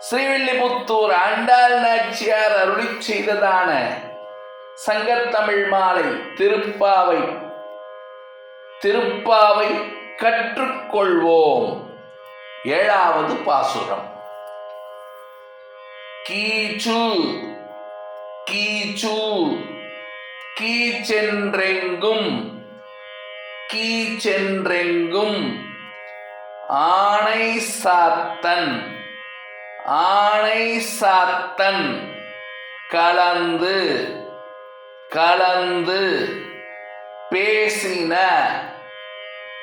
ஸ்ரீவில்லிபுத்தூர் ஆண்டாள் நாச்சியார் அருளி செய்ததான சங்கத்தமிழ் மாலை திருப்பாவை திருப்பாவை கற்றுக்கொள்வோம். ஏழாவது பாசுரம். கீச்சு கீச்சு கீச்சென்றெங்கும் கீச்சென்றெங்கும் ஆணை சாத்தன் ஆணை சாத்தன் கலந்து கலந்து பேசின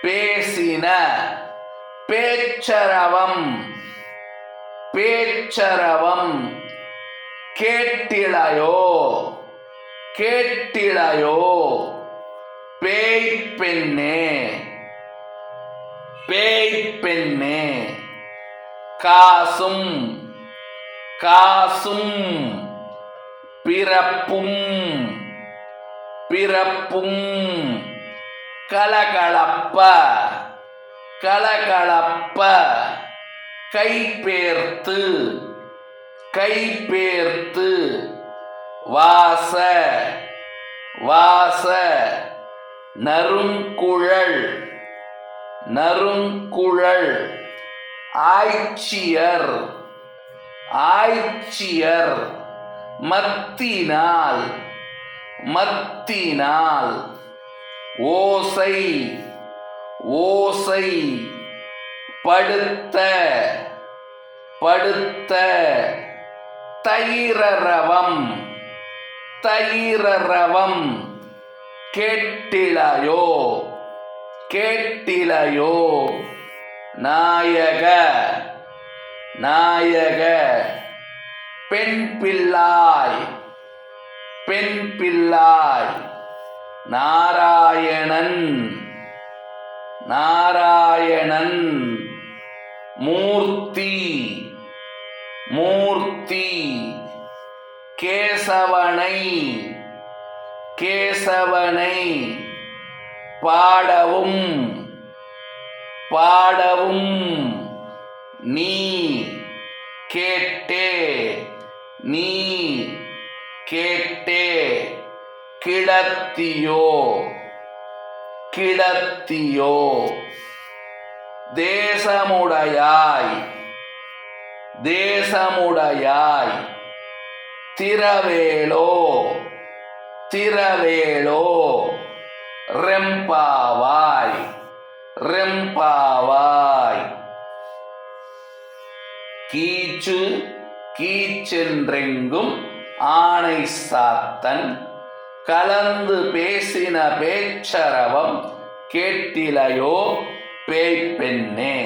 பேசின பேச்சரவம் பேச்சரவம் கேட்டிழையோ கேட்டிழையோ பேய் பெண்ணே பேய் பெண்ணே. காசும் காசும் பிறப்பும் பிறப்பும். கலகலப்ப கலகலப்ப. கைபேர்த்து கைபேர்த்து வாச வாச. நறுங்குழல் நறுங்குழல். ஆய்ச்சியர் ஆய்ச்சியர் மத்தினால் மத்தினால் ஓசை ஓசை படுத்த படுத்த தைரரவம் தைரரவம் கேட்டிலையோ கேட்டிலையோ. நாயக நாயக பெண் பிள்ளாய் பெண் பிள்ளாய் நாராயணன் நாராயணன் மூர்த்தி மூர்த்தி கேசவனை கேசவனை பாடவும் பாடவும் நீ கேட்டே நீ கேட்டே கிளத்தியோ கிளத்தியோ. தேசமுடையாய் தேசமுடையாய் திரவேளோ திரவேளோ ரெம்பாவா? ரெம்பாவாய். கீச்சு கீச்சென்றெங்கும் ஆணை சாத்தன் கலந்து பேசின பேச்சரவம் கேட்டிலையோ பேய் பெண்ணே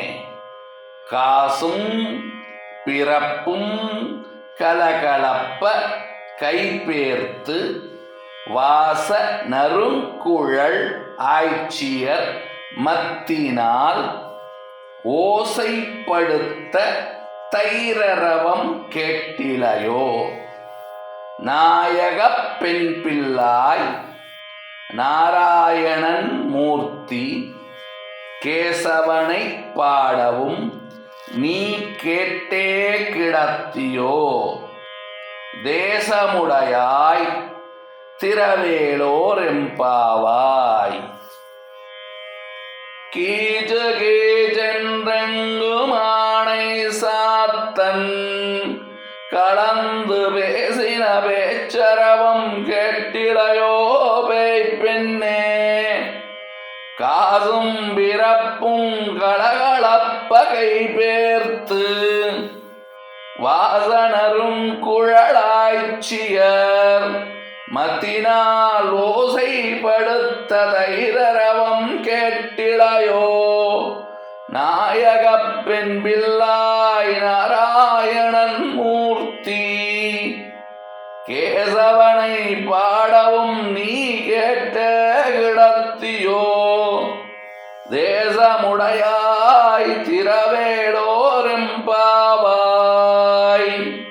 காசும் பிறப்பும் கலகலப்ப கைபேர்த்து வாச நறுங்குழல் ஆய்ச்சியர் மத்தினால் ஓசைப்படுத்த தைரரவம் கேட்டிலையோ? நாயகப் பெண் பிள்ளாய் நாராயணன் மூர்த்தி கேசவனை பாடவும் நீ கேட்டே கிடத்தியோ? தேசமுடையாய் திரவேலோர் எம்பாவாய் கீஜ கீஜென்றெங்குமானை சாத்தன். கலந்து பேசின பேச்சரவம் கேட்டிடையோ பேய் பெண்ணே காசும் பிறப்பும் கலகலப்ப பேர்த்து வாசனரும் குழலாய்ச்சியர் மத்தினால் ஓசைப்படுத்த தைரரவம் கேட்டிடையோ நாயகப்பெண் பில்லாய் நாராயணன் மூர்த்தி. கேசவனை பாடவும் நீ கேட்ட கிடத்தியோ? தேசமுடையாய் திரவேடோரும் பாவாய்.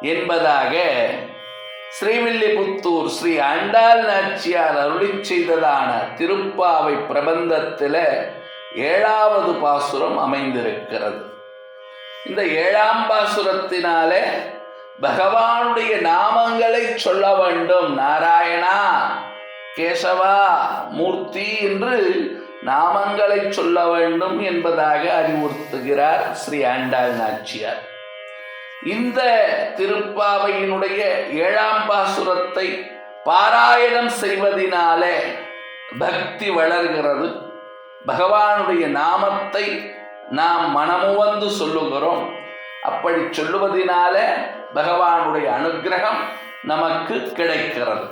என்பதாக ஸ்ரீவில்லிபுத்தூர் ஸ்ரீ ஆண்டாள் நாச்சியார் அருளிச் செய்ததான திருப்பாவை பிரபந்தத்தில் ஏழாவது பாசுரம் அமைந்திருக்கிறது. இந்த ஏழாம் பாசுரத்தினாலே பகவானுடைய நாமங்களை சொல்ல வேண்டும். நாராயணா கேசவா மூர்த்தி என்று நாமங்களை சொல்ல வேண்டும் என்பதாக அறிவுறுத்துகிறார் ஸ்ரீ ஆண்டாள் நாச்சியார் இந்த திருப்பாவையினுடைய ஏழாம் பாசுரத்தை பாராயணம் செய்வதினாலே பக்தி வளர்கிறது. பகவானுடைய நாமத்தை நாம் மனமுவந்து சொல்லுகிறோம். அப்படி சொல்லுவதினால பகவானுடைய அனுக்கிரகம் நமக்கு கிடைக்கிறது.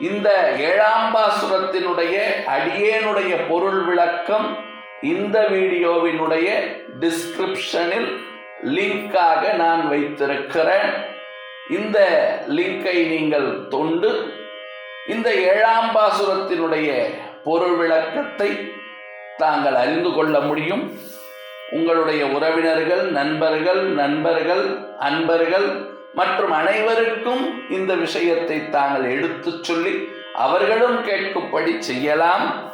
இந்த ஏழாம் பாசுரத்தினுடைய அடியேனுடைய பொருள் விளக்கம் இந்த வீடியோவினுடைய டிஸ்கிரிப்ஷனில் லிங்காக நான் வைத்திருக்கிறேன். இந்த லிங்கை நீங்கள் தொண்டு இந்த ஏழாம் பாசுரத்தினுடைய பொருள் விளக்கத்தை தாங்கள் அறிந்து கொள்ள முடியும். உங்களுடைய உறவினர்கள் நண்பர்கள் நண்பர்கள் அன்பர்கள் மற்றும் அனைவருக்கும் இந்த விஷயத்தை தாங்கள் எடுத்துச் சொல்லி அவர்களும் கேட்கும்படி செய்யலாம்.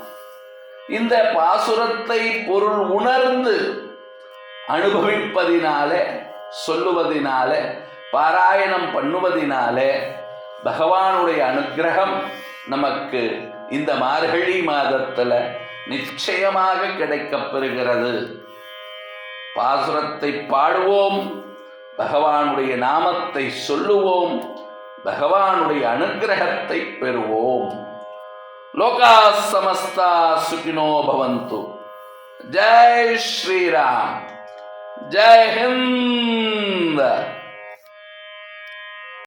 இந்த பாசுரத்தை பொருள் உணர்ந்து அனுபவிப்பதினாலே சொல்லுவதினாலே பாராயணம் பண்ணுவதினாலே பகவானுடைய அனுக்கிரகம் நமக்கு இந்த மார்கழி மாதத்தில் நிச்சயமாக கிடைக்கப் பெறுகிறது. பாசுரத்தை பாடுவோம் பகவானுடைய நாமத்தை சொல்லுவோம் பகவானுடைய அனுக்கிரகத்தை பெறுவோம். லோகா சமஸ்தா சுகினோ பவந்து. ஜெய் ஸ்ரீராம். ஜெய் ஹிந்த்